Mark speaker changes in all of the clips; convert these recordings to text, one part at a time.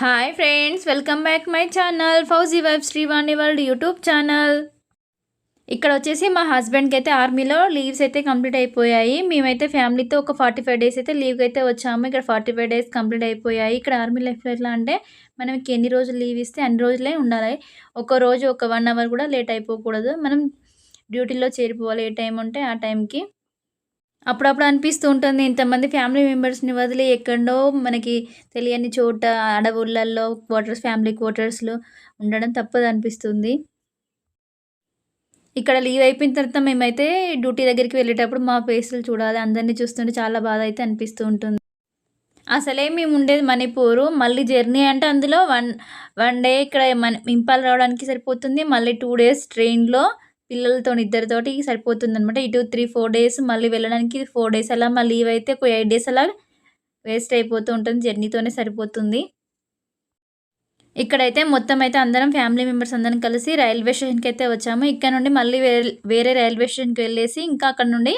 Speaker 1: Hi friends welcome back my channel Fauji wife Srivani world YouTube channel ఇక్కడ వచ్చేసి మా హస్బెండ్కి అయితే ఆర్మీలో లీవ్స్ అయితే కంప్లీట్ అయిపోయాయి. మేమైతే ఫ్యామిలీతో ఒక ఫార్టీ ఫైవ్ డేస్ అయితే లీవ్కి అయితే వచ్చాము. ఇక్కడ ఫార్టీ ఫైవ్ డేస్ కంప్లీట్ అయిపోయాయి. ఇక్కడ ఆర్మీ లైఫ్లో ఎట్లా అంటే మనకి ఎన్ని రోజులు లీవ్ ఇస్తే అన్ని రోజులే ఉండాలి. ఒక రోజు ఒక వన్ అవర్ కూడా లేట్ అయిపోకూడదు. మనం డ్యూటీలో చేరిపోవాలి ఏ టైం ఉంటే ఆ టైంకి అప్పుడప్పుడు అనిపిస్తూ ఉంటుంది. ఇంతమంది ఫ్యామిలీ మెంబర్స్ని వదిలి ఎక్కడో మనకి తెలియని చోట అడవులల్లో క్వార్టర్స్ ఫ్యామిలీ క్వార్టర్స్లో ఉండడం తప్పదు అనిపిస్తుంది. ఇక్కడ లీవ్ అయిపోయిన తర్వాత మేమైతే డ్యూటీ దగ్గరికి వెళ్ళేటప్పుడు మా ఫేస్లు చూడాలి. అందరినీ చూస్తుంటే చాలా బాధ అయితే అనిపిస్తూ ఉంటుంది. అసలే మేము ఉండేది మణిపూరు. మళ్ళీ జర్నీ అంటే అందులో వన్ వన్ డే ఇక్కడ మన ఇంపాల్ రావడానికి సరిపోతుంది. మళ్ళీ టూ డేస్ ట్రైన్లో పిల్లలతో ఇద్దరితోటి సరిపోతుంది అనమాట ఇటు త్రీ ఫోర్ డేస్ మళ్ళీ వెళ్ళడానికి ఫోర్ డేస్ అలా మళ్ళీ లీవ్ అయితే ఒక ఎయిట్ డేస్ అలా వేస్ట్ అయిపోతూ ఉంటుంది. జర్నీతోనే సరిపోతుంది. ఇక్కడైతే మొత్తం అయితే అందరం ఫ్యామిలీ మెంబర్స్ అందరం కలిసి రైల్వే స్టేషన్కి అయితే వచ్చాము. ఇక్కడ నుండి మళ్ళీ వేరే రైల్వే స్టేషన్కి వెళ్ళేసి ఇంకా అక్కడ నుండి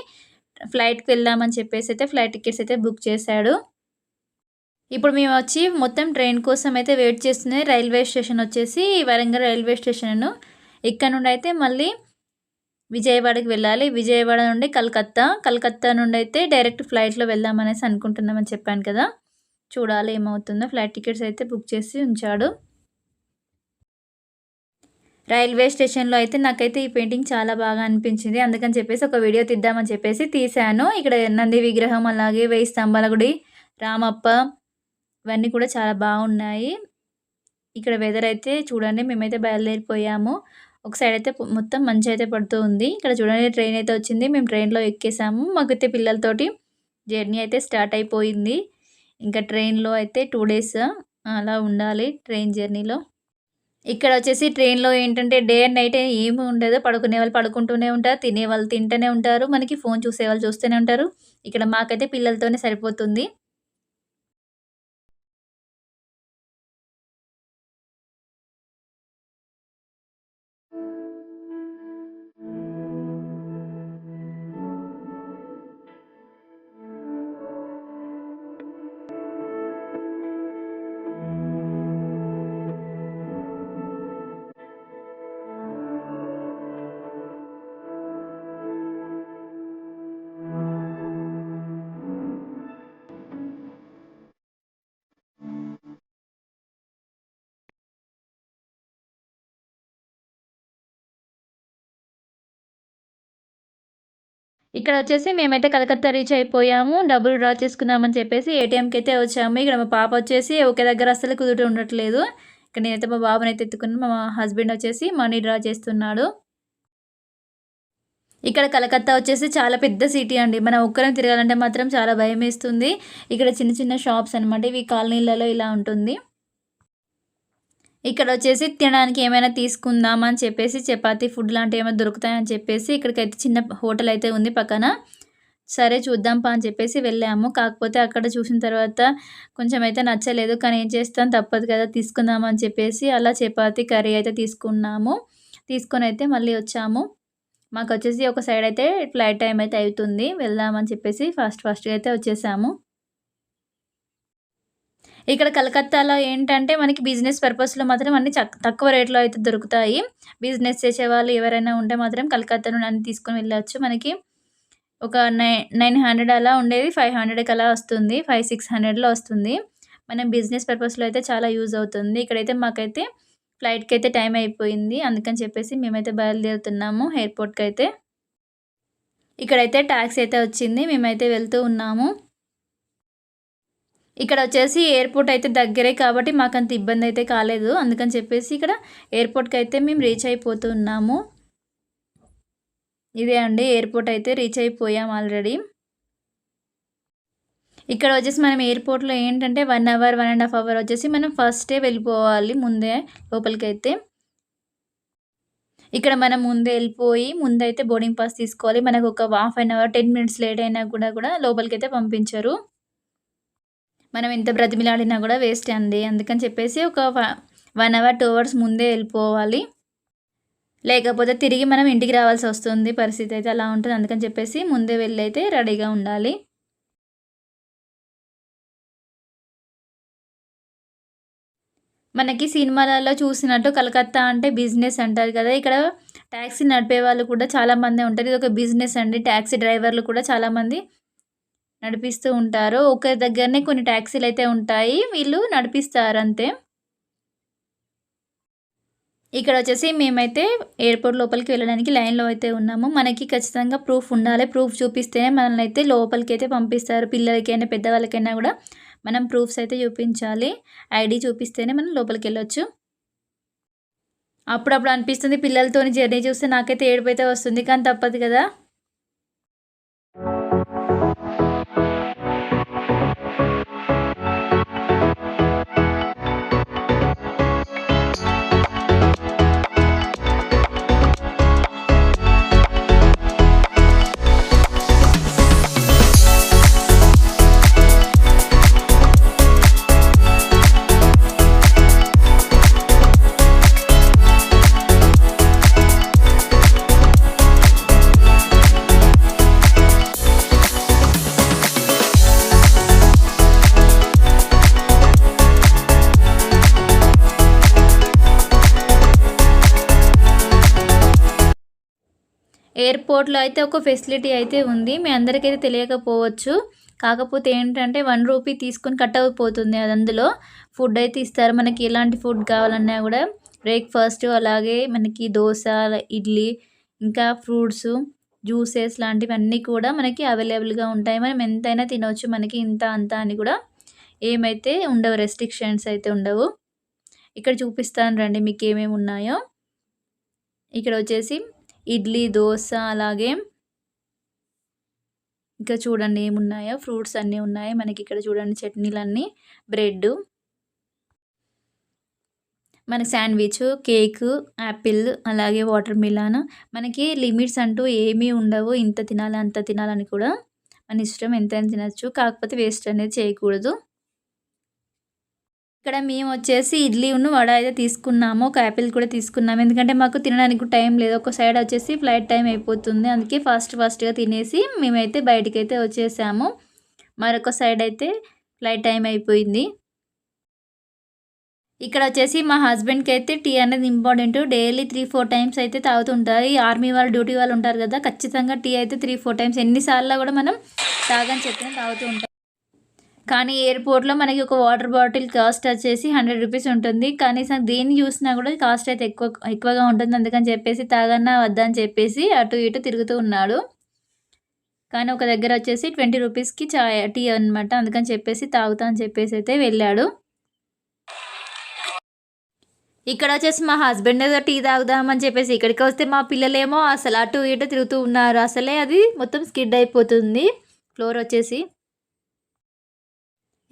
Speaker 1: ఫ్లైట్కి వెళ్దామని చెప్పేసి అయితే ఫ్లైట్ టికెట్స్ అయితే బుక్ చేశాడు. ఇప్పుడు మేము వచ్చి మొత్తం ట్రైన్ కోసం అయితే వెయిట్ చేస్తున్నాయి రైల్వే స్టేషన్ వచ్చేసి వరంగల్ రైల్వే స్టేషన్. ఇక్కడ నుండి అయితే మళ్ళీ విజయవాడకి వెళ్ళాలి. విజయవాడ నుండి కలకత్తా. కలకత్తా నుండి అయితే డైరెక్ట్ ఫ్లైట్లో వెళ్దామనేసి అనుకుంటున్నామని చెప్పాను కదా. చూడాలి ఏమవుతుందో. ఫ్లైట్ టికెట్స్ అయితే బుక్ చేసి ఉంచాడు. రైల్వే స్టేషన్లో అయితే నాకైతే ఈ పెయింటింగ్ చాలా బాగా అనిపించింది. అందుకని చెప్పేసి ఒక వీడియో తీద్దామని చెప్పేసి తీశాను. ఇక్కడ నంది విగ్రహం అలాగే వెయ్యి స్తంభాల గుడి రామప్ప ఇవన్నీ కూడా చాలా బాగున్నాయి. ఇక్కడ వెదర్ అయితే చూడండి. మేమైతే బయలుదేరిపోయాము. ఒక సైడ్ అయితే మొత్తం మంచి అయితే పడుతూ ఉంది. ఇక్కడ చూడండి ట్రైన్ అయితే వచ్చింది. మేము ట్రైన్లో ఎక్కేసాము. మాకైతే పిల్లలతోటి జర్నీ అయితే స్టార్ట్ అయిపోయింది. ఇంకా ట్రైన్లో అయితే టూ డేస్ అలా ఉండాలి ట్రైన్ జర్నీలో ఇక్కడ వచ్చేసి ట్రైన్లో ఏంటంటే డే అండ్ నైట్ ఏమి ఉండదు. పడుకునే వాళ్ళు పడుకుంటూనే ఉంటారు. తినే వాళ్ళు తింటూనే ఉంటారు. మనకి ఫోన్ చూసే వాళ్ళు చూస్తూనే ఉంటారు. ఇక్కడ మాకైతే పిల్లలతోనే సరిపోతుంది. ఇక్కడ వచ్చేసి మేమైతే కలకత్తా రీచ్ అయిపోయాము. డబ్బులు డ్రా చేసుకుందామని చెప్పేసి ఏటీఎంకి అయితే వచ్చాము. ఇక్కడ మా పాప వచ్చేసి ఒకే దగ్గర అస్సలు కుదుట ఉండట్లేదు. ఇక్కడ నేనైతే మా బాబుని అయితే ఎత్తుకుని మా హస్బెండ్ వచ్చేసి మనీ డ్రా చేస్తున్నాడు. ఇక్కడ కలకత్తా వచ్చేసి చాలా పెద్ద సిటీ అండి. మనం ఒక్కరం తిరగాలంటే మాత్రం చాలా భయం వేస్తుంది ఇక్కడ చిన్న చిన్న షాప్స్ అనమాట ఇవి కాలనీలలో ఇలా ఉంటుంది. ఇక్కడ వచ్చేసి తినడానికి ఏమైనా తీసుకుందాం అని చెప్పేసి చపాతి ఫుడ్ లాంటివి ఏమైనా దొరుకుతాయని చెప్పేసి ఇక్కడికైతే చిన్న హోటల్ అయితే ఉంది పక్కన. సరే చూద్దాం పా అని చెప్పేసి వెళ్ళాము. కాకపోతే అక్కడ చూసిన తర్వాత కొంచెం అయితే నచ్చలేదు. కానీ ఏం చేస్తాం? తప్పదు కదా తీసుకుందాం అని చెప్పేసి అలా చపాతి కర్రీ అయితే తీసుకున్నాము. తీసుకొని అయితే మళ్ళీ వచ్చాము. మాకు వచ్చేసి ఒక సైడ్ అయితే ఫ్లైట్ టైం అయితే అవుతుంది. వెళ్దామని చెప్పేసి ఫాస్ట్ ఫాస్ట్గా అయితే వచ్చేసాము. ఇక్కడ కలకత్తాలో ఏంటంటే మనకి బిజినెస్ పర్పస్లో మాత్రం అన్ని తక్కువ రేట్లో అయితే దొరుకుతాయి. బిజినెస్ చేసేవాళ్ళు ఎవరైనా ఉంటే మాత్రం కలకత్తా నుండి అన్ని తీసుకొని వెళ్ళవచ్చు మనకి ఒక నైన్ నైన్ హండ్రెడ్ అలా ఉండేది ఫైవ్ హండ్రెడ్కి అలా వస్తుంది ఫైవ్ సిక్స్ హండ్రెడ్లో వస్తుంది. మనం బిజినెస్ పర్పస్లో అయితే చాలా యూజ్ అవుతుంది. ఇక్కడైతే మాకైతే ఫ్లైట్కి అయితే టైం అయిపోయింది. అందుకని చెప్పేసి మేమైతే బయలుదేరుతున్నాము ఎయిర్పోర్ట్కి అయితే. ఇక్కడైతే ట్యాక్సీ అయితే వచ్చింది. మేమైతే వెళ్తూ ఉన్నాము. ఇక్కడ వచ్చేసి ఎయిర్పోర్ట్ అయితే దగ్గరే కాబట్టి మాకు అంత ఇబ్బంది అయితే కాలేదు. అందుకని చెప్పేసి ఇక్కడ ఎయిర్పోర్ట్కి అయితే మేము రీచ్ అయిపోతున్నాము ఇదే అండి ఎయిర్పోర్ట్ అయితే రీచ్ అయిపోయాం ఆల్రెడీ ఇక్కడ వచ్చేసి మనం ఎయిర్పోర్ట్లో ఏంటంటే one hour one and half hour వచ్చేసి మనం ఫస్టే వెళ్ళిపోవాలి ముందే లోపలికి అయితే ఇక్కడ మనం ముందే వెళ్ళిపోయి ముందైతే బోర్డింగ్ పాస్ తీసుకోవాలి. మనకు ఒక half an hour ten minutes late అయినా కూడా కూడా లోపలికి అయితే పంపించరు. మనం ఎంత బ్రతిమిలాడినా కూడా వేస్ట్ అండి. అందుకని చెప్పేసి ఒక వన్ అవర్ టూ అవర్స్ ముందే వెళ్ళిపోవాలి. లేకపోతే తిరిగి మనం ఇంటికి రావాల్సి వస్తుంది. పరిస్థితి అయితే అలా ఉంటుంది. అందుకని చెప్పేసి ముందే వెళ్ళి అయితే రెడీగా ఉండాలి. మనకి సినిమాలలో చూసినట్టు కలకత్తా అంటే బిజినెస్ అంటారు కదా. ఇక్కడ ట్యాక్సీ నడిపే వాళ్ళు కూడా చాలామంది ఉంటారు. ఇది ఒక బిజినెస్ అండి. ట్యాక్సీ డ్రైవర్లు కూడా చాలామంది నడిపిస్తూ ఉంటారు ఒక దగ్గరనే కొన్ని ట్యాక్సీలు అయితే ఉంటాయి వీళ్ళు నడిపిస్తారు అంతే ఇక్కడ వచ్చేసి మేమైతే ఎయిర్పోర్ట్ లోపలికి వెళ్ళడానికి లైన్లో అయితే ఉన్నాము. మనకి ఖచ్చితంగా ప్రూఫ్ ఉండాలి. ప్రూఫ్ చూపిస్తేనే మనల్ని అయితే లోపలికి అయితే పంపిస్తారు. పిల్లలకైనా పెద్దవాళ్ళకైనా కూడా మనం ప్రూఫ్స్ అయితే చూపించాలి. ఐడి చూపిస్తేనే మనం లోపలికి వెళ్ళొచ్చు. అప్పుడప్పుడు అనిపిస్తుంది పిల్లలతో జర్నీ చూస్తే నాకైతే ఏడుపు అయితే వస్తుంది. కానీ తప్పదు కదా. ఎయిర్పోర్ట్లో అయితే ఒక ఫెసిలిటీ అయితే ఉంది. మీ అందరికైతే తెలియకపోవచ్చు. కాకపోతే ఏంటంటే వన్ రూపీ తీసుకొని కట్ అయిపోతుంది అది అందులో. ఫుడ్ అయితే ఇస్తారు. మనకి ఎలాంటి ఫుడ్ కావాలన్నా కూడా బ్రేక్ఫాస్ట్ అలాగే మనకి దోశ ఇడ్లీ ఇంకా ఫ్రూట్స్ జ్యూసెస్ లాంటివన్నీ కూడా మనకి అవైలబుల్గా ఉంటాయి. మనం ఎంతైనా తినవచ్చు మనకి ఇంత అంత అని కూడా ఏమైతే ఉండవు. రెస్ట్రిక్షన్స్ అయితే ఉండవు. ఇక్కడ చూపిస్తాను రండి మీకు ఏమేమి ఉన్నాయో. ఇక్కడ వచ్చేసి ఇడ్లీ దోశ అలాగే ఇంకా చూడండి ఏమున్నాయో. ఫ్రూట్స్ అన్నీ ఉన్నాయి. మనకి ఇక్కడ చూడండి చట్నీలన్నీ. బ్రెడ్ మన శాండ్విచ్ కేక్ యాపిల్ అలాగే వాటర్ మిలాన్. మనకి లిమిట్స్ అంటూ ఏమీ ఉండవు. ఇంత తినాలి అంత తినాలని కూడా మన ఇష్టం. ఎంతైనా తినచ్చు. కాకపోతే వేస్ట్ అనేది చేయకూడదు. ఇక్కడ మేము వచ్చేసి ఇడ్లీ ఉన్న వడ అయితే తీసుకున్నాము. ఒక యాపిల్ కూడా తీసుకున్నాము. ఎందుకంటే మాకు తినడానికి టైం లేదు. ఒక సైడ్ వచ్చేసి ఫ్లైట్ టైం అయిపోతుంది. అందుకే ఫాస్ట్ ఫాస్ట్గా తినేసి మేమైతే బయటికి అయితే వచ్చేసాము. మరొక సైడ్ అయితే ఫ్లైట్ టైం అయిపోయింది. ఇక్కడ వచ్చేసి మా హస్బెండ్కి అయితే టీ అనేది important. Daily three four times అయితే తాగుతుంటారు ఈ ఆర్మీ వాళ్ళు డ్యూటీ వాళ్ళు ఉంటారు కదా ఖచ్చితంగా టీ అయితే త్రీ ఫోర్ టైమ్స్. ఎన్నిసార్లు కూడా మనం తాగని చెప్పిన తాగుతూ ఉంటాం కానీ ఎయిర్పోర్ట్లో మనకి ఒక వాటర్ బాటిల్ కాస్ట్ వచ్చేసి హండ్రెడ్ రూపీస్ ఉంటుంది. కనీసం దేన్ని చూసినా కూడా కాస్ట్ అయితే ఎక్కువ ఎక్కువగా ఉంటుంది. అందుకని చెప్పేసి తాగన్నా వద్దా అని చెప్పేసి అటు ఇటు తిరుగుతూ ఉన్నాడు. కానీ ఒక దగ్గర వచ్చేసి ట్వంటీ రూపీస్కి చాయ్ టీ అనమాట అందుకని చెప్పేసి తాగుతా అని చెప్పేసి అయితే వెళ్ళాడు. ఇక్కడ వచ్చేసి మా హస్బెండ్ ఏదో టీ తాగుదామని చెప్పేసి ఇక్కడికి వస్తే మా పిల్లలేమో అసలు అటు ఇటు తిరుగుతూ ఉన్నారు. అసలే అది మొత్తం స్కిడ్ అయిపోతుంది. ఫ్లోర్ వచ్చేసి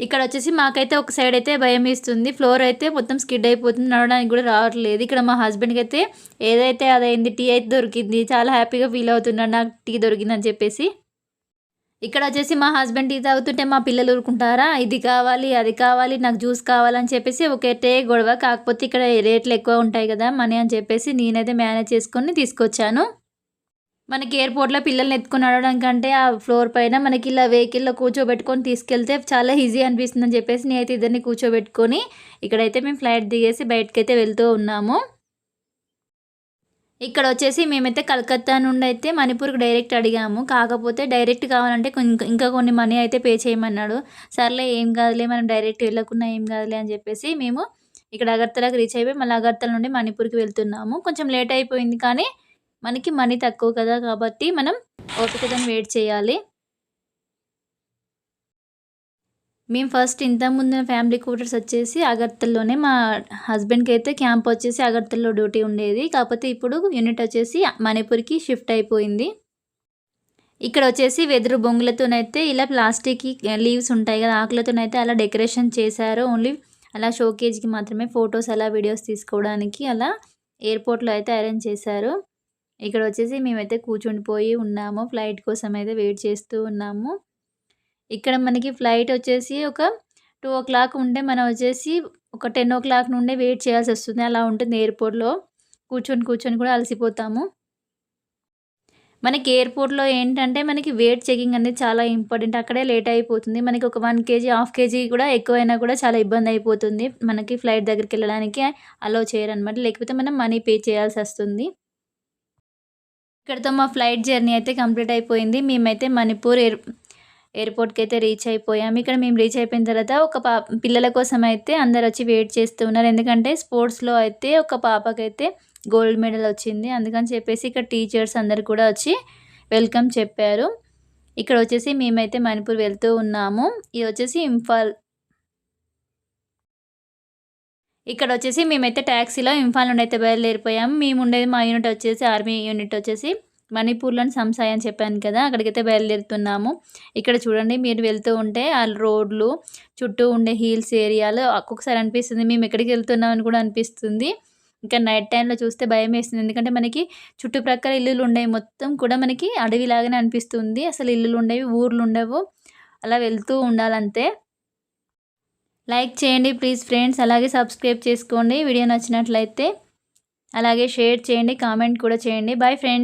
Speaker 1: ఇక్కడ వచ్చేసి మాకైతే ఒక సైడ్ అయితే భయం ఇస్తుంది ఫ్లోర్ అయితే మొత్తం స్కిడ్ అయిపోతుంది. నడవడానికి కూడా రావట్లేదు. ఇక్కడ మా హస్బెండ్కి అయితే ఏదైతే అదైంది టీ అయితే దొరికింది. చాలా హ్యాపీగా ఫీల్ అవుతున్నాడు నాకు టీ దొరికిందని చెప్పేసి. ఇక్కడ వచ్చేసి మా హస్బెండ్ టీ తాగుతుంటే మా పిల్లలు ఊరుకుంటారా? ఇది కావాలి అది కావాలి నాకు జ్యూస్ కావాలని చెప్పేసి ఒకటే గొడవ. కాకపోతే ఇక్కడ రేట్లు ఎక్కువ ఉంటాయి కదా మనీ అని చెప్పేసి నేనైతే మేనేజ్ చేసుకొని తీసుకొచ్చాను. మనకి ఎయిర్పోర్ట్లో పిల్లల్ని ఎత్తుకొని నడవడం కంటే ఆ ఫ్లోర్ పైన మనకి ఇలా వెహికల్లో కూర్చోబెట్టుకొని తీసుకెళ్తే చాలా ఈజీ అనిపిస్తుంది అని చెప్పేసి నేనైతే ఇద్దరిని కూర్చోబెట్టుకొని ఇక్కడైతే మేము ఫ్లైట్ దిగేసి బయటకైతే వెళ్తూ ఉన్నాము. ఇక్కడ వచ్చేసి మేమైతే కలకత్తా నుండి అయితే మణిపూర్కి డైరెక్ట్ అడిగాము. కాకపోతే డైరెక్ట్ కావాలంటే ఇంకా కొన్ని మనీ అయితే పే చేయమన్నాడు. సర్లే ఏం కాదులే మనం డైరెక్ట్ వెళ్ళకుండా ఏం కాదులే అని చెప్పేసి మేము ఇక్కడ అగర్తలకు రీచ్ అయిపోయి మళ్ళీ అగర్తల నుండి మణిపూర్కి వెళ్తున్నాము. కొంచెం లేట్ అయిపోయింది కానీ మనకి మనీ తక్కువ కదా కాబట్టి మనం ఓపికతో వెయిట్ చేయాలి. మేము ఫస్ట్ ఇంతకుముందు ఫ్యామిలీ క్వార్టర్స్ వచ్చేసి అగర్తల్లోనే మా హస్బెండ్కి అయితే క్యాంప్ వచ్చేసి అగర్తల్లో డ్యూటీ ఉండేది. కాకపోతే ఇప్పుడు యూనిట్ వచ్చేసి మణిపూర్కి షిఫ్ట్ అయిపోయింది. ఇక్కడ వచ్చేసి వెదురు బొంగులతోనైతే ఇలా ప్లాస్టిక్ లీవ్స్ ఉంటాయి కదా ఆకులతోనైతే అలా డెకరేషన్ చేశారు. ఓన్లీ అలా షోకేజ్కి మాత్రమే ఫొటోస్ అలా వీడియోస్ తీసుకోవడానికి అలా ఎయిర్పోర్ట్లో అయితే అరేంజ్ చేశారు. ఇక్కడ వచ్చేసి మేమైతే కూర్చుండిపోయి ఉన్నాము ఫ్లైట్ కోసం అయితే వెయిట్ చేస్తూ ఉన్నాము ఇక్కడ మనకి ఫ్లైట్ వచ్చేసి ఒక టూ ఓ క్లాక్ ఉంటే మనం వచ్చేసి ఒక టెన్ ఓ క్లాక్ నుండే వెయిట్ చేయాల్సి వస్తుంది అలా ఉంటుంది ఎయిర్పోర్ట్లో కూర్చొని కూర్చొని కూడా అలసిపోతాము మనకి ఎయిర్పోర్ట్‌లో ఏంటంటే మనకి వెయిట్ చెకింగ్ అనేది చాలా ఇంపార్టెంట్. అక్కడే లేట్ అయిపోతుంది. మనకి ఒక వన్ కేజీ, హాఫ్ కేజీ కూడా ఎక్కువైనా కూడా చాలా ఇబ్బంది అయిపోతుంది. మనకి ఫ్లైట్ దగ్గరికి వెళ్ళడానికి అలో చేయరనమాట. లేకపోతే మనం మనీ పే చేయాల్సి వస్తుంది ఇక్కడితో మా ఫ్లైట్ జర్నీ అయితే కంప్లీట్ అయిపోయింది. మేమైతే మణిపూర్ ఎయిర్ ఎయిర్పోర్ట్కి అయితే రీచ్ అయిపోయాము. ఇక్కడ మేము రీచ్ అయిపోయిన తర్వాత ఒక పా పిల్లల కోసం అయితే అందరు వచ్చి వెయిట్ చేస్తూ ఉన్నారు. ఎందుకంటే స్పోర్ట్స్‌లో అయితే ఒక పాపకైతే గోల్డ్ మెడల్ వచ్చింది. అందుకని చెప్పేసి ఇక్కడ టీచర్స్ అందరు కూడా వచ్చి వెల్కమ్ చెప్పారు. ఇక్కడ వచ్చేసి మేమైతే మణిపూర్ వెళ్తూ ఉన్నాము. ఇది వచ్చేసి ఇంఫాల్. ఇక్కడ వచ్చేసి మేమైతే ట్యాక్సీలో ఇంఫాల్ నుండి అయితే బయలుదేరిపోయాము. మేము ఉండేది మా యూనిట్ వచ్చేసి ఆర్మీ యూనిట్ వచ్చేసి మణిపూర్‌లోని సంసాయ్ అని చెప్పాను కదా! అక్కడికైతే బయలుదేరుతున్నాము. ఇక్కడ చూడండి మీరు వెళ్తూ ఉంటే ఆ రోడ్లు, చుట్టూ ఉండే హిల్స్ ఏరియాలు ఒక్కొక్కసారి అనిపిస్తుంది మేము ఎక్కడికి వెళ్తున్నాం అని కూడా అనిపిస్తుంది. ఇంకా నైట్ టైంలో చూస్తే భయమేస్తుంది. ఎందుకంటే మనకి చుట్టుప్రక్కల ఇల్లులు ఉండేవి. మొత్తం కూడా మనకి అడవిలాగానే అనిపిస్తుంది. అసలు ఇల్లులు ఉండేవి, ఊర్లు ఉండవు. అలా వెళ్తూ ఉండాలంతే. లైక్ చేయండి ప్లీజ్ ఫ్రెండ్స్. అలాగే సబ్స్క్రైబ్ చేసుకోండి వీడియో నచ్చినట్లయితే. అలాగే షేర్ చేయండి, కామెంట్ కూడా చేయండి. Bye friends.